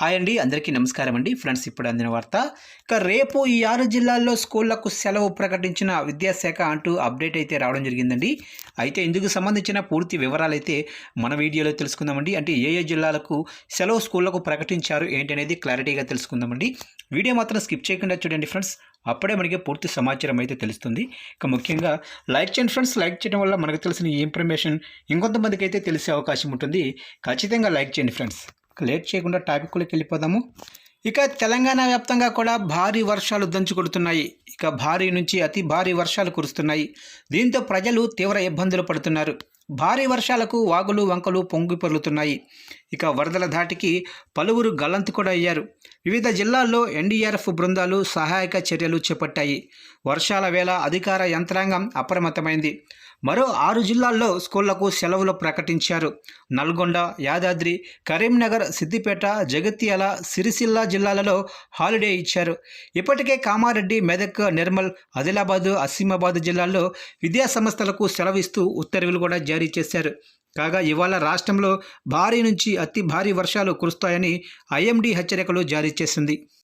Hi అండి అందరికీ నమస్కారం అండి. ఫ్రెండ్స్ ఇప్పుడు అందిన వార్త. ఇక రేపు ఈ ఆరు జిల్లాల్లో స్కూళ్ళకు సెలవు ప్రకటించిన విద్యాశాఖ అంటూ అప్డేట్ అయితే రావడం జరిగిందండి. అయితే ఇందుకు సంబంధించిన పూర్తి వివరాలు అయితే మన వీడియోలో తెలుసుకుందామండి. అంటే ఏ ఏ జిల్లాలకు సెలవు స్కూళ్ళకు ప్రకటించారు ఏంటి అనేది క్లారిటీగా తెలుసుకుందామండి. వీడియో మాత్రం స్కిప్ చేయకుండా చూడండి ఫ్రెండ్స్. అప్పుడే మనకి పూర్తి సమాచారం అయితే తెలుస్తుంది. ఇక ముఖ్యంగా లైక్ చేయండి ఫ్రెండ్స్. లైక్ చేయడం వల్ల మనకు తెలిసిన ఈ ఇన్ఫర్మేషన్ ఇంకొంతమందికి అయితే తెలిసే అవకాశం ఉంటుంది. ఖచ్చితంగా లైక్ చేయండి ఫ్రెండ్స్. లేట్ చేయకుండా టాపిక్లోకి వెళ్ళిపోదాము. ఇక తెలంగాణ వ్యాప్తంగా కూడా భారీ వర్షాలు దంచుకొడుతున్నాయి ఇక భారీ నుంచి అతి భారీ వర్షాలు కురుస్తున్నాయి. దీంతో ప్రజలు తీవ్ర ఇబ్బందులు పడుతున్నారు. భారీ వర్షాలకు వాగులు వంకలు పొంగి పొర్లుతున్నాయి. ఇక వరదల ధాటికి పలువురు గల్లంతు కూడా అయ్యారు. వివిధ జిల్లాల్లో ఎన్డీఆర్ఎఫ్ బృందాలు సహాయక చర్యలు చేపట్టాయి. వర్షాల వేళ అధికార యంత్రాంగం అప్రమత్తమైంది. మరో ఆరు జిల్లాల్లో స్కూళ్ళకు సెలవులు ప్రకటించారు. నల్గొండ యాదాద్రి కరీంనగర్ సిద్దిపేట జగిత్యాల సిరిసిల్ల జిల్లాలలో హాలిడే ఇచ్చారు. ఇప్పటికే కామారెడ్డి మెదక్ నిర్మల్ ఆదిలాబాదు అసీమాబాద్ జిల్లాల్లో విద్యాసంస్థలకు సెలవిస్తూ ఉత్తర్వులు కూడా జారీ చేశారు. కాగా ఇవాళ రాష్ట్రంలో భారీ నుంచి అతి భారీ వర్షాలు కురుస్తాయని ఐఎండీ హెచ్చరికలు జారీ చేసింది.